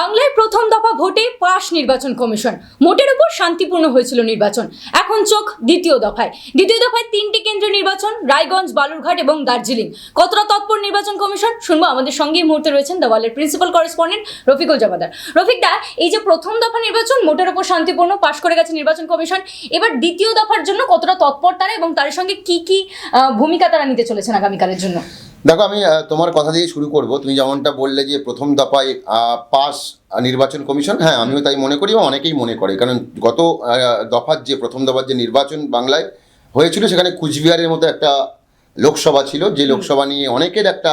বাংলায় প্রথম দফা ভোটে পাশ নির্বাচন কমিশন। মোটের উপর শান্তিপূর্ণ হয়েছিল নির্বাচন। এখন চোখ দ্বিতীয় দফায়। দ্বিতীয় দফায় তিনটি কেন্দ্রের নির্বাচন, রায়গঞ্জ, বালুরঘাট এবং দার্জিলিং। কতটা তৎপর নির্বাচন কমিশন শুনব আমাদের সঙ্গে এই মুহূর্তে রয়েছেন দেওয়ালের প্রিন্সিপাল করেসপন্ডেন্ট রফিকুল জামাদার। রফিক দা, এই যে প্রথম দফা নির্বাচন, মোটের উপর শান্তিপূর্ণ, পাশ করে গেছে নির্বাচন কমিশন। এবার দ্বিতীয় দফার জন্য কতটা তৎপর তারা এবং তার সঙ্গে কি কি ভূমিকা তারা নিতে চলেছেন আগামীকালের জন্য? দেখো আমি তোমার কথা দিয়ে শুরু করব। তুমি যেমনটা বললে যে প্রথম দফায় পাস নির্বাচন কমিশন হ্যাঁ আমিও তাই মনে করি এবং অনেকেই মনে করে। কারণ গত দফার যে প্রথম দফার যে নির্বাচন বাংলায় হয়েছিল সেখানে কুচবিহারের মতো একটা লোকসভা ছিল যে লোকসভা নিয়ে অনেকের একটা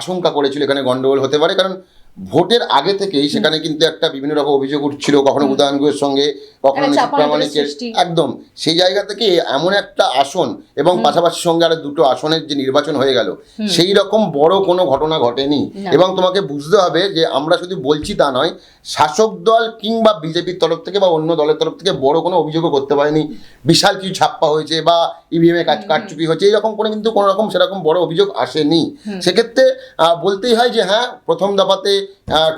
আশঙ্কা করেছিল এখানে গন্ডগোল হতে পারে। কারণ ভোটের আগে থেকেই সেখানে কিন্তু একটা বিভিন্ন রকম অভিযোগ উঠছিল কখনো উদয়নগুলোর সঙ্গে কখনো প্রামাণিকের একদম। সেই জায়গা থেকে এমন একটা আসন এবং পাশাপাশি সঙ্গে আরও দুটো আসনের যে নির্বাচন হয়ে গেল সেই রকম বড় কোনো ঘটনা ঘটেনি। এবং তোমাকে বুঝতে হবে যে আমরা শুধু বলছি তা নয় শাসক দল কিংবা বিজেপির তরফ থেকে বা অন্য দলের তরফ থেকে বড় কোনো অভিযোগও করতে পারেনি। বিশাল কিছু ছাপ্পা হয়েছে বা ইভিএমে কাজ কারচুপি হয়েছে এইরকম কোনো কিন্তু কোনো রকম সেরকম বড় অভিযোগ আসেনি। সেক্ষেত্রে বলতেই হয় যে হ্যাঁ প্রথম দফাতে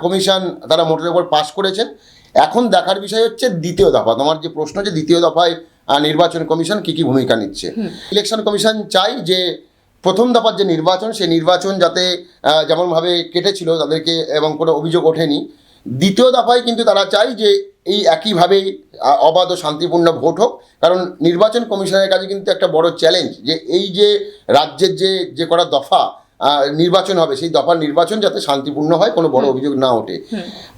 কমিশন তারা মোটের উপর পাশ করেছেন। এখন দেখার বিষয় হচ্ছে দ্বিতীয় দফা। তোমার যে প্রশ্ন যে দ্বিতীয় দফায় নির্বাচন কমিশন কি কি ভূমিকা নিচ্ছে? ইলেকশন কমিশন চাই যে প্রথম দফার যে নির্বাচন সেই নির্বাচন যাতে যেমনভাবে কেটেছিল তাদেরকে এবং কোনো অভিযোগ ওঠেনি। দ্বিতীয় দফায় কিন্তু তারা চাই যে এই একইভাবেই অবাধ ও শান্তিপূর্ণ ভোট হোক। কারণ নির্বাচন কমিশনের কাছে কিন্তু একটা বড় চ্যালেঞ্জ যে এই যে রাজ্যের যে যে কটা দফা নির্বাচন হবে। সেই দফার নির্বাচন যাতে শান্তিপূর্ণ হয় কোনো বড় অভিযোগ না ওঠে।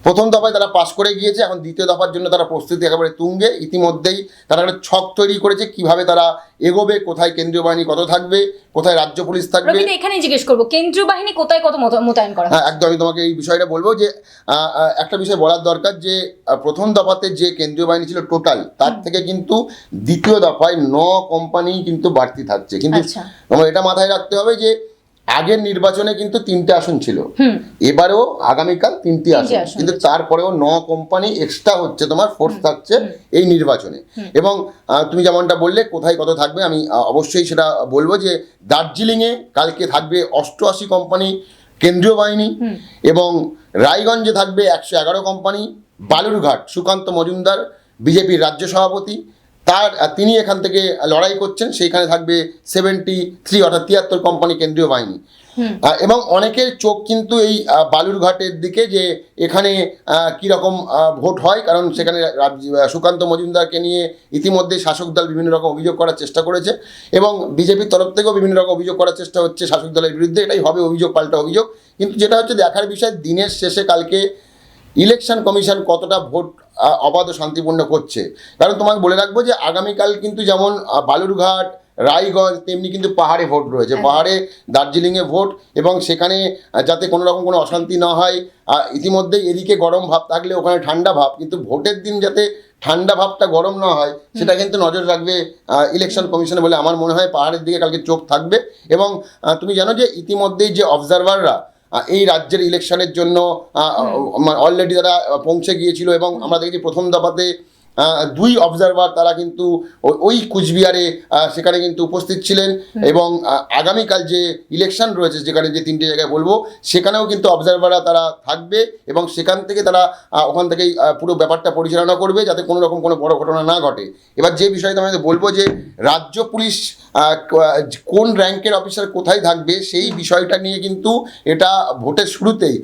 প্রথম দফায় তারা পাশ করে গিয়েছে এখন দ্বিতীয় দফার জন্য তারা প্রস্তুতি একেবারে তুঙ্গে। ইতিমধ্যেই তারা একটা ছক তৈরি করেছে কীভাবে তারা এগোবে কোথায় কেন্দ্রীয় বাহিনী কত থাকবে কোথায় রাজ্য পুলিশ থাকবে। এখানেই জিজ্ঞেস করব কেন্দ্রীয় বাহিনী কোথায় কত মোতায়েন করা হ্যাঁ? একদম আমি তোমাকে এই বিষয়টা বলব যে একটা বিষয় বলার দরকার যে প্রথম দফাতে যে কেন্দ্রীয় বাহিনী ছিল টোটাল তার থেকে কিন্তু দ্বিতীয় দফায় ন কোম্পানি কিন্তু বাড়তি থাকছে। কিন্তু আচ্ছা। তোমার এটা মাথায় রাখতে হবে যে আগের নির্বাচনে কিন্তু তিনটে আসন ছিল। এবারেও আগামীকাল তিনটি আসন। কিন্তু তারপরেও ন কোম্পানি এক্সট্রা হচ্ছে তোমার ফোর্স থাকছে এই নির্বাচনে। এবং তুমি যেমনটা বললে কোথায় কত থাকবে আমি অবশ্যই সেটা বলব যে দার্জিলিংয়ে কালকে থাকবে অষ্টআশি কোম্পানি কেন্দ্রীয় বাহিনী এবং রায়গঞ্জে থাকবে একশো এগারো কোম্পানি বালুরঘাট সুকান্ত মজুমদার বিজেপির রাজ্য সভাপতি তার তিনি এখান থেকে লড়াই করছেন সেইখানে থাকবে সেভেন্টি থ্রি অর্থাৎ তিয়াত্তর কোম্পানি কেন্দ্রীয় বাহিনী। এবং অনেকের চোখ কিন্তু এই বালুরঘাটের দিকে যে এখানে কীরকম ভোট হয় কারণ সেখানে সুকান্ত মজুমদারকে নিয়ে ইতিমধ্যে শাসক দল বিভিন্ন রকম অভিযোগ করার চেষ্টা করেছে এবং বিজেপির তরফ থেকেও বিভিন্ন রকম অভিযোগ করার চেষ্টা হচ্ছে শাসক দলের বিরুদ্ধে। এটাই হবে অভিযোগ পাল্টা অভিযোগ। কিন্তু যেটা হচ্ছে দেখার বিষয় দিনের শেষে কালকে ইলেকশন কমিশন কতটা ভোট অবাধ ও শান্তিপূর্ণ করছে। কারণ তোমাকে বলে রাখব যে আগামীকাল কিন্তু যেমন বালুরঘাট রায়গঞ্জ তেমনি কিন্তু পাহাড়ে ভোট রয়েছে। পাহাড়ে দার্জিলিংয়ে ভোট এবং সেখানে যাতে কোনো রকম কোনো অশান্তি না হয়। ইতিমধ্যে এদিকে গরম ভাব থাকলে ওখানে ঠান্ডা ভাব কিন্তু ভোটের দিন যাতে ঠান্ডা ভাবটা গরম না হয় সেটা কিন্তু নজর রাখবে ইলেকশন কমিশনে বলে আমার মনে হয় পাহাড়ের দিকে কালকে চোখ থাকবে। এবং তুমি জানো যে ইতিমধ্যেই যে অবজারভাররা এই রাজ্যের ইলেকশনের জন্য অলরেডি তারা পৌঁছে গিয়েছিল এবং আমরা দেখেছি প্রথম দফাতে দুই অবজারভার তারা কিন্তু ওই কুচবিহারে সেখানে কিন্তু উপস্থিত ছিলেন এবং আগামীকাল যে ইলেকশন রয়েছে যেখানে যে তিনটে জায়গায় বলব সেখানেও কিন্তু অবজারভাররা তারা থাকবে এবং সেখান থেকে তারা ওখান থেকেই পুরো ব্যাপারটা পরিচালনা করবে যাতে কোনো রকম কোনো বড় ঘটনা না ঘটে। এবার যে বিষয়টা আমি বলব যে রাজ্য পুলিশ কোন র্যাঙ্কের অফিসার কোথায় থাকবে সেই বিষয়টা নিয়ে কিন্তু এটা ভোটের শুরুতেই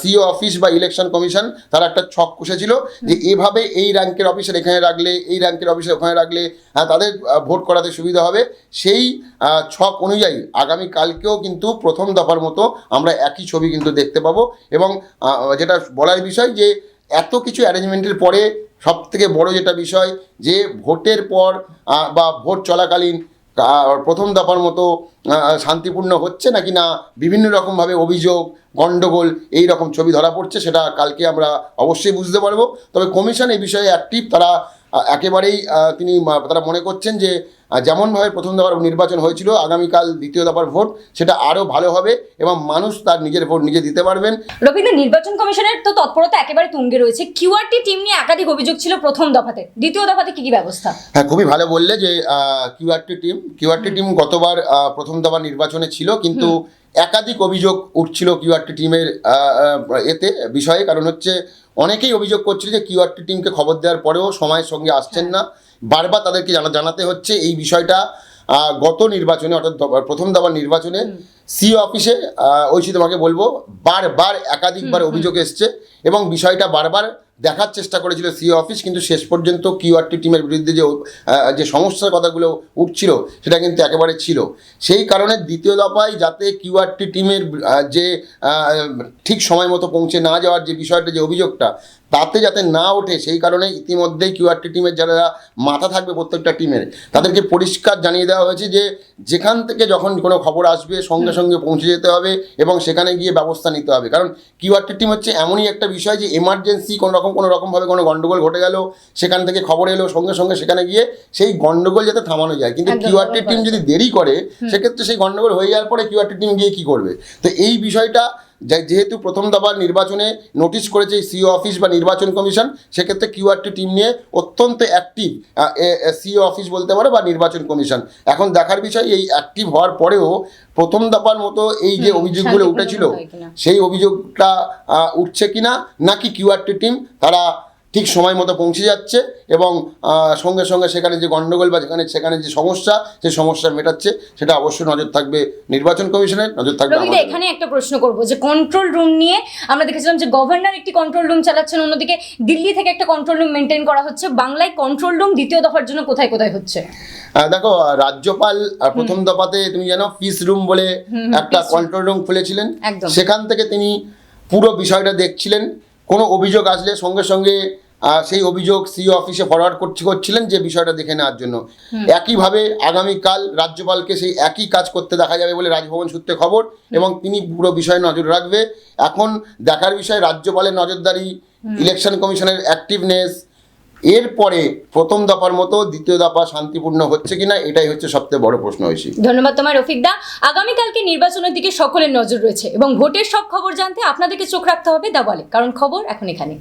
সিও অফিস বা ইলেকশন কমিশন তারা একটা ছক কষেছিল যে এভাবে এই র্যাঙ্কের অফিসার এখানে রাখলে, এই র্যাঙ্কের অফিসার ওখানে রাখলে হ্যাঁ তাদের ভোট করাতে সুবিধা হবে। সেই ছক অনুযায়ী আগামী কালকেও কিন্তু প্রথম দফার মতো আমরা একই ছবি কিন্তু দেখতে পাবো এবং যেটা বলার বিষয় যে, এত কিছু অ্যারেঞ্জমেন্টের পরে সব থেকে বড় যেটা বিষয় যে, ভোটের পর বা ভোট চলাকালীন প্রথম দফার মতো শান্তিপূর্ণ হচ্ছে নাকি না? বিভিন্ন রকমভাবে অভিযোগ গণ্ডগোল এই রকম ছবি ধরা পড়ছে, সেটা কালকে আমরা অবশ্যই বুঝতে পারব। তবে কমিশন এই বিষয়ে অ্যাক্টিভ তারা একেবারেই তিনি তারা মনে করছেন যে যেমনভাবে প্রথম দফার নির্বাচন হয়েছিল আগামীকাল দ্বিতীয় দফার ভোট সেটা আরও ভালো হবে এবং মানুষ তার নিজের ভোট নিজে দিতে পারবেন। রবীন্দ্র নির্বাচন কমিশনের তো তৎপরতা একেবারে তুঙ্গে রয়েছে। কিউআরটি টিম নিয়ে একাধিক অভিযোগ ছিল প্রথম দফাতে। দ্বিতীয় দফাতে কি কি ব্যবস্থা? হ্যাঁ খুবই ভালো বললে যে কিউআরটি টিম কিউআরটি টিম গতবার প্রথম দফা নির্বাচনে ছিল কিন্তু একাধিক অভিযোগ উঠছিল কিউআরটি টিমের এতে বিষয়ে। কারণ হচ্ছে, অনেকেই অভিযোগ করছিল যে কিউআরটি টিমকে খবর দেওয়ার পরেও সময়ের সঙ্গে আসছেন না। বারবার তাদেরকে জানা, জানাতে হচ্ছে এই বিষয়টা গত নির্বাচনে, অর্থাৎ প্রথম দাবার নির্বাচনে সি অফিসে আহ, ঐশী তোমাকে বলব বারবার একাধিকবার অভিযোগ এসছে এবং বিষয়টা বারবার দেখার চেষ্টা করেছিল সি অফিস কিন্তু শেষ পর্যন্ত কিউআরটি টিমের বিরুদ্ধে যে যে সমস্যার কথাগুলো উঠছিল সেটা কিন্তু একেবারে ছিল। সেই কারণে দ্বিতীয় দফায় যাতে কিউআরটি টিমের যে ঠিক সময় মতো পৌঁছে না যাওয়ার যে বিষয়টা যে অভিযোগটা তাতে যাতে না ওঠে সেই কারণে ইতিমধ্যেই কিউআরটি টিমের যারা মাথা থাকবে প্রত্যেকটা টিমের তাদেরকে পরিষ্কার জানিয়ে দেওয়া হয়েছে যে যেখান থেকে যখন কোনো খবর আসবে সঙ্গে সঙ্গে পৌঁছে যেতে হবে এবং সেখানে গিয়ে ব্যবস্থা নিতে হবে। কারণ কিউআরটি টিম হচ্ছে এমনই একটা বিষয় যে এমার্জেন্সি কোনো রকম কোনো রকমভাবে কোনো গণ্ডগোল ঘটে গেল সেখান থেকে খবর এলো সঙ্গে সঙ্গে সেখানে গিয়ে সেই গণ্ডগোল যাতে থামানো যায়। কিন্তু কিউআরটি টিম যদি দেরি করে সেক্ষেত্রে সেই গণ্ডগোল হয়ে যাওয়ার পরে কিউআরটি টিম গিয়ে কী করবে? তো এই বিষয়টা যেহেতু প্রথম দফার নির্বাচনে নোটিশ করেছে সিও অফিস বা নির্বাচন কমিশন সেক্ষেত্রে কিউআরটি টিম নিয়ে অত্যন্ত অ্যাক্টিভ সিও অফিস বলতে পারে বা নির্বাচন কমিশন। এখন দেখার বিষয় এই অ্যাক্টিভ হওয়ার পরেও প্রথম দফার মতো এই যে অভিযোগগুলো উঠেছিল সেই অভিযোগটা উঠছে কিনা নাকি কিউআরটি টিম তারা ঠিক সময় মতো পৌঁছে যাচ্ছে এবং সঙ্গে সঙ্গে সেখানে যে গণ্ডগোল বা যেখানে সেখানে যে সমস্যা সেই সমস্যা মেটাচ্ছে সেটা অবশ্যই নজর থাকবে নির্বাচন কমিশনের নজর থাকবে এখানে একটা প্রশ্ন করব যে কন্ট্রোল রুম নিয়ে আমরা দেখেছিলাম যে গভর্নর একটি কন্ট্রোল রুম চালাচ্ছেন অন্যদিকে দিল্লি থেকে একটা কন্ট্রোল রুম মেনটেন করা হচ্ছে। বাংলায় কন্ট্রোল রুম দ্বিতীয় দফার জন্য কোথায় কোথায় হচ্ছে? দেখো রাজ্যপাল প্রথম দফাতে তুমি জানো পিস রুম বলে একটা কন্ট্রোল রুম খুলেছিলেন। সেখান থেকে তিনি পুরো বিষয়টা দেখছিলেন। কোনো অভিযোগ আসলে সঙ্গে সঙ্গে সেই অভিযোগ সি অফিসে ফরওয়ার্ড করছে করছিলেন যে বিষয়টা দেখে নেওয়ার জন্য। একইভাবে আগামীকাল রাজ্যপালকে সেই একই কাজ করতে দেখা যাবে বলে রাজভবন সূত্রে খবর এবং তিনি পুরো বিষয়ে নজর রাখবে। এখন দেখার বিষয় রাজ্যপালের নজরদারি ইলেকশন কমিশনের অ্যাক্টিভনেস এরপরে প্রথম দফার মতো দ্বিতীয় দফা শান্তিপূর্ণ হচ্ছে কিনা, এটাই হচ্ছে সবচেয়ে বড় প্রশ্ন হয়েছে ধন্যবাদ তোমার রফিকদা আগামীকালকে নির্বাচনের দিকে সকলের নজর রয়েছে এবং ভোটের সব খবর জানতে আপনাদেরকে চোখ রাখতে হবে, দা বলে। কারণ খবর এখন এখানে।